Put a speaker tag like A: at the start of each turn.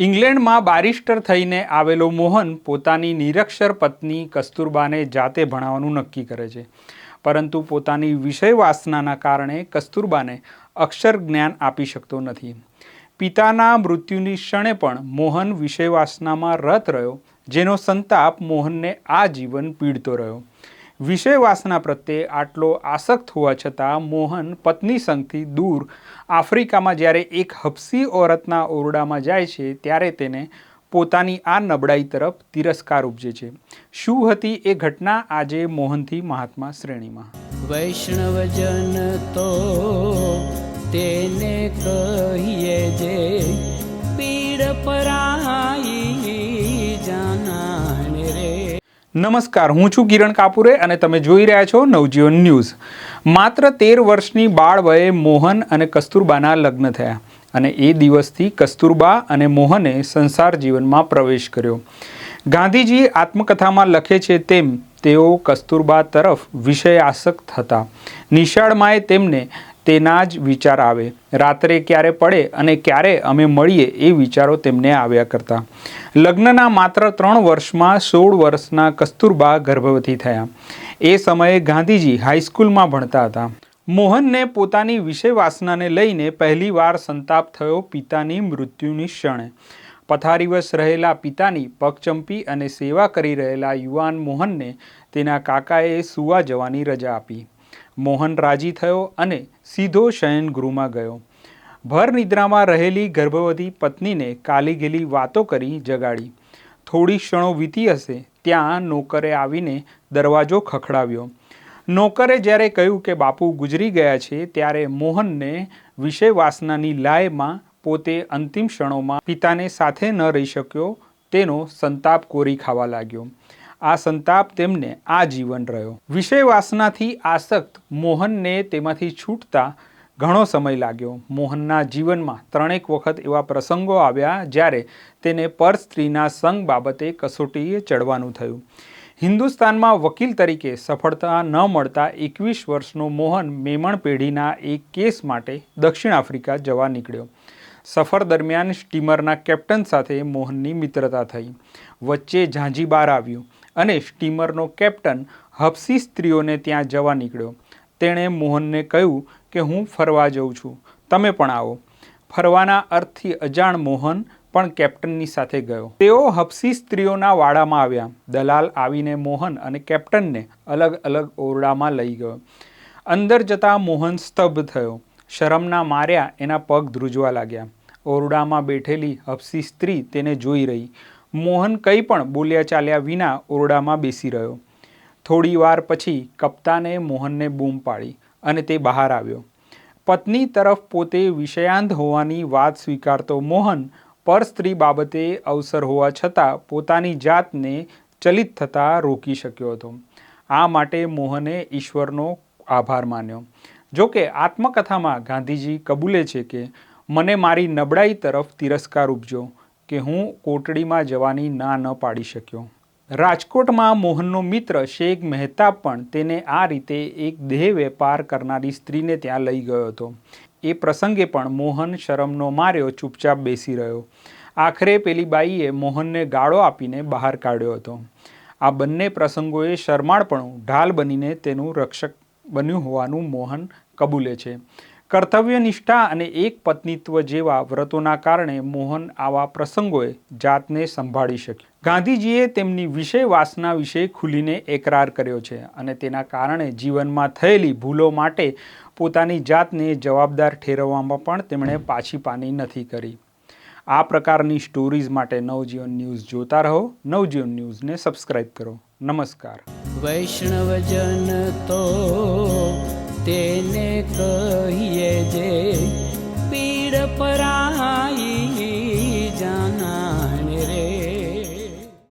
A: ઇંગ્લેન્ડમાં બારિસ્ટર થઈને આવેલો મોહન પોતાની નિરક્ષર પત્ની કસ્તુરબાને જાતે ભણાવવાનું નક્કી કરે છે. પરંતુ પોતાની વિષય વાસનાના કારણે કસ્તુરબાને અક્ષર જ્ઞાન આપી શકતો નથી. પિતાના મૃત્યુની ક્ષણે પણ મોહન વિષય વાસનામાં રત રહ્યો, જેનો સંતાપ મોહનને આ જીવન પીડતો રહ્યો. વિષય વાસના પ્રત્યે આટલો આસક્ત હોવા છતાં મોહન પત્ની સંગથી દૂર આફ્રિકામાં જ્યારે એક હબસી ઓરતના ઓરડામાં જાય છે, ત્યારે તેને પોતાની આ નબળાઈ તરફ તિરસ્કાર ઉપજે છે. શું હતી એ ઘટના આજે મોહનથી મહાત્મા શ્રેણીમાં?
B: વૈષ્ણવજન તો તેને કહીએ જે પીડ પરાઈ
A: નમસ્કાર, હું છું કિરણ કાપુરે અને તમે જોઈ રહ્યા છો નવજીવન ન્યૂઝ. માત્ર તેર વર્ષની બાળ વયે મોહન અને કસ્તુરબાના લગ્ન થયા અને એ દિવસથી કસ્તુરબા અને મોહને સંસાર જીવનમાં પ્રવેશ કર્યો. ગાંધીજી આત્મકથામાં લખે છે તેમ, તેઓ કસ્તુરબા તરફ વિષય આસક્ત હતા નિશાળમાંએ તેમને તેના જ વિચાર આવે. રાત્રે ક્યારે પડે અને ક્યારે અમે મળીએ એ વિચારો તેમને આવ્યા કરતા. લગ્નના માત્ર ત્રણ વર્ષમાં સોળ વર્ષના કસ્તુરબા ગર્ભવતી થયા. એ સમયે ગાંધીજી હાઈસ્કૂલમાં ભણતા હતા. મોહનને પોતાની વિષય વાસનાને લઈને પહેલીવાર સંતાપ થયો પિતાની મૃત્યુની ક્ષણે. પથારીવશ રહેલા પિતાની પગચંપી અને સેવા કરી રહેલા યુવાન મોહનને તેના કાકાએ સુવા જવાની રજા આપી. મોહન રાજી થયો અને સીધો શયનગૃહમાં ગયો. ભર નિદ્રામાં રહેલી ગર્ભવતી પત્નીને કાલી ગેલી વાતો કરી જગાડી. થોડી ક્ષણો વીતી હશે ત્યાં નોકરે આવીને દરવાજો ખખડાવ્યો. નોકરે જ્યારે કહ્યું કે બાપુ ગુજરી ગયા છે ત્યારે મોહનને વિષય વાસનાની લાયમાં પોતે અંતિમ ક્ષણોમાં પિતાને સાથે ન રહી શક્યો તેનો સંતાપ કોરી ખાવા લાગ્યો. આ સંતાપ તેમને આજીવન રહ્યો. વિષય વાસનાથી આસક્ત મોહનને તેમાંથી છૂટતા ઘણો સમય લાગ્યો. મોહનના જીવનમાં ત્રણેક વખત એવા પ્રસંગો આવ્યા જ્યારે તેને પર સ્ત્રીના સંગ બાબતે કસોટીએ ચડવાનું થયું. હિન્દુસ્તાનમાં વકીલ તરીકે સફળતા ન મળતા એકવીસ વર્ષનો મોહન મેમણ પેઢીના એક કેસ માટે દક્ષિણ આફ્રિકા જવા નીકળ્યો. સફર દરમિયાન સ્ટીમરના કેપ્ટન સાથે મોહનની મિત્રતા થઈ. વચ્ચે ઝાંઝીબાર આવ્યું. અને સ્ટીમરનો કેપ્ટન હબસી સ્ત્રીઓને ત્યાં જવા નીકળ્યો. તેણે મોહનને કહ્યું કે હું ફરવા જઉં છું. તમે પણ આવો. ફરવાના અર્થથી અજાણ મોહન પણ કેપ્ટનની સાથે ગયો. તેઓ હબસી સ્ત્રીઓના વાડામાં આવ્યા. દલાલ આવીને મોહન અને કેપ્ટનને અલગ અલગ ઓરડામાં લઈ ગયો. અંદર જતા મોહન સ્તબ્ધ થયો. શરમના માર્યા એના પગ ધ્રુજવા લાગ્યા. ઓરડામાં બેઠેલી હબસી સ્ત્રી તેને જોઈ રહી. મોહન કંઈ પણ બોલ્યા ચાલ્યા વિના ઓરડામાં બેસી રહ્યો. થોડી વાર પછી કપ્તાને મોહનને બૂમ પાડી અને તે બહાર આવ્યો. પત્ની તરફ પોતે વિષયાંત હોવાની વાત સ્વીકારતો મોહન પર સ્ત્રી બાબતે અવસર હોવા છતાં પોતાની જાતને ચલિત થતાં રોકી શક્યો હતો. આ માટે મોહને ઈશ્વરનો આભાર માન્યો. જો કે આત્મકથામાં ગાંધીજી કબૂલે છે કે, મને મારી નબળાઈ તરફ તિરસ્કાર ઉપજો. કે હું કોટડીમાં જવાની ના ન પાડી શક્યો. રાજકોટમાં મોહનનો મિત્ર શેખ મહેતા પણ તેને આ રીતે એક દેહ વેપાર કરનારી સ્ત્રીને ત્યાં લઈ ગયો હતો. એ પ્રસંગે પણ મોહન શરમનો માર્યો, ચૂપચાપ બેસી રહ્યો. આખરે પેલી બાઈએ મોહનને ગાળો આપીને બહાર કાઢ્યો હતો. આ બંને પ્રસંગોએ શરમાળપણું ઢાલ બનીને તેનું રક્ષક બન્યું હોવાનું મોહન કબૂલે છે. કર્તવ્યનિષ્ઠા અને એક પત્નીત્વ જેવા વ્રતોના કારણે મોહન આવા પ્રસંગોએ જાતને સંભાળી શક્યો. ગાંધીજીએ તેમની વિષય વાસના વિશે ખુલીને એકરાર કર્યો છે અને તેના કારણે જીવનમાં થયેલી ભૂલો માટે પોતાની જાતને જવાબદાર ઠેરવવામાં પણ તેમણે પાછી પાની નથી કરી. આ પ્રકારની સ્ટોરીઝ માટે નવજીવન ન્યૂઝ જોતા રહો, નવજીવન ન્યૂઝને સબસ્ક્રાઇબ કરો. નમસ્કાર.
B: વૈષ્ણવજન તો તેને કહીએ જે પીડ પરાઈ